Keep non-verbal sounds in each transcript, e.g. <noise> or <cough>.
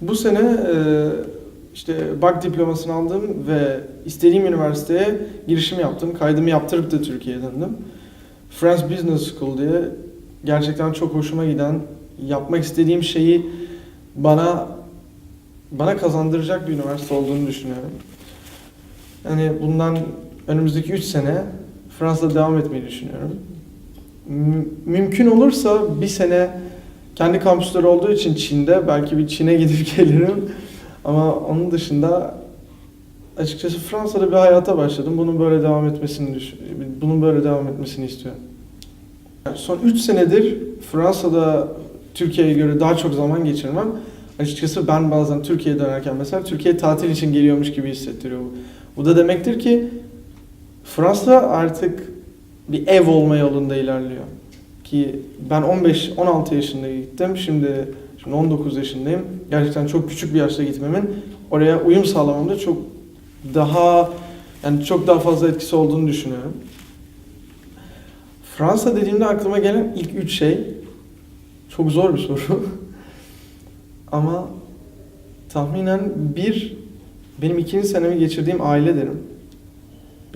Bu sene e, işte BAK diplomasını aldım ve istediğim üniversiteye girişim yaptım. Kaydımı yaptırıp da Türkiye'ye döndüm. France Business School diye gerçekten çok hoşuma giden, yapmak istediğim şeyi bana bana kazandıracak bir üniversite olduğunu düşünüyorum. Yani bundan önümüzdeki 3 sene Fransa'da devam etmeyi düşünüyorum. Mü- Mümkün olursa bir sene kendi kampüsleri olduğu için Çin'de belki bir Çin'e gidip <laughs> gelirim. Ama onun dışında açıkçası Fransa'da bir hayata başladım. Bunun böyle devam etmesini düşün, bunun böyle devam etmesini istiyorum. Yani son 3 senedir Fransa'da Türkiye'ye göre daha çok zaman geçirmem. Açıkçası ben bazen Türkiye'ye dönerken mesela Türkiye tatil için geliyormuş gibi hissettiriyor bu. Bu da demektir ki Fransa artık bir ev olma yolunda ilerliyor. Ki ben 15-16 yaşında gittim. Şimdi şimdi 19 yaşındayım. Gerçekten çok küçük bir yaşta gitmemin oraya uyum sağlamamda çok daha yani çok daha fazla etkisi olduğunu düşünüyorum. Fransa dediğimde aklıma gelen ilk üç şey çok zor bir soru. <laughs> Ama tahminen bir benim ikinci senemi geçirdiğim aile derim.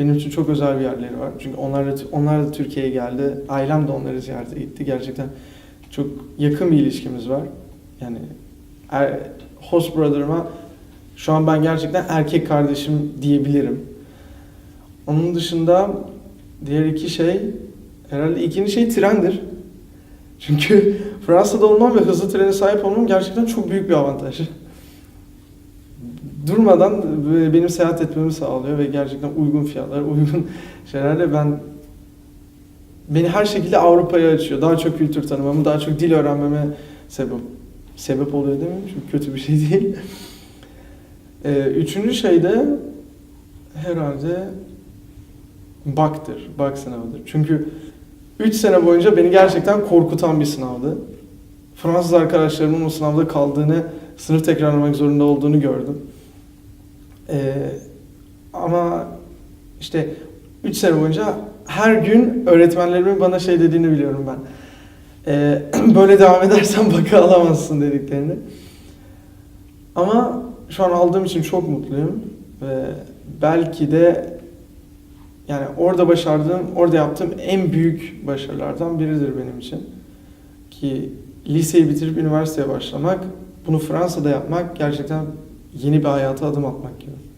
Benim için çok özel bir yerleri var. Çünkü onlar da, onlar da Türkiye'ye geldi. Ailem de onları ziyarete gitti. Gerçekten çok yakın bir ilişkimiz var. Yani er, host brother'ıma şu an ben gerçekten erkek kardeşim diyebilirim. Onun dışında diğer iki şey herhalde ikinci şey trendir. Çünkü Fransa'da olmam ve hızlı trene sahip olmam gerçekten çok büyük bir avantaj. Durmadan benim seyahat etmemi sağlıyor ve gerçekten uygun fiyatlar, uygun <laughs> şeylerle ben beni her şekilde Avrupa'ya açıyor. Daha çok kültür tanımamı, daha çok dil öğrenmeme sebep sebep oluyor değil mi? Çünkü kötü bir şey <laughs> değil. Ee, üçüncü şey de herhalde baktır, bak sınavıdır. Çünkü 3 sene boyunca beni gerçekten korkutan bir sınavdı. Fransız arkadaşlarımın o sınavda kaldığını, sınıf tekrarlamak zorunda olduğunu gördüm. Ee, ama işte 3 sene boyunca her gün öğretmenlerimin bana şey dediğini biliyorum ben. Ee, <clears throat> böyle devam edersen baka alamazsın dediklerini. Ama şu an aldığım için çok mutluyum. Ve belki de yani orada başardığım, orada yaptığım en büyük başarılardan biridir benim için. Ki liseyi bitirip üniversiteye başlamak, bunu Fransa'da yapmak gerçekten yeni bir hayata adım atmak gibi.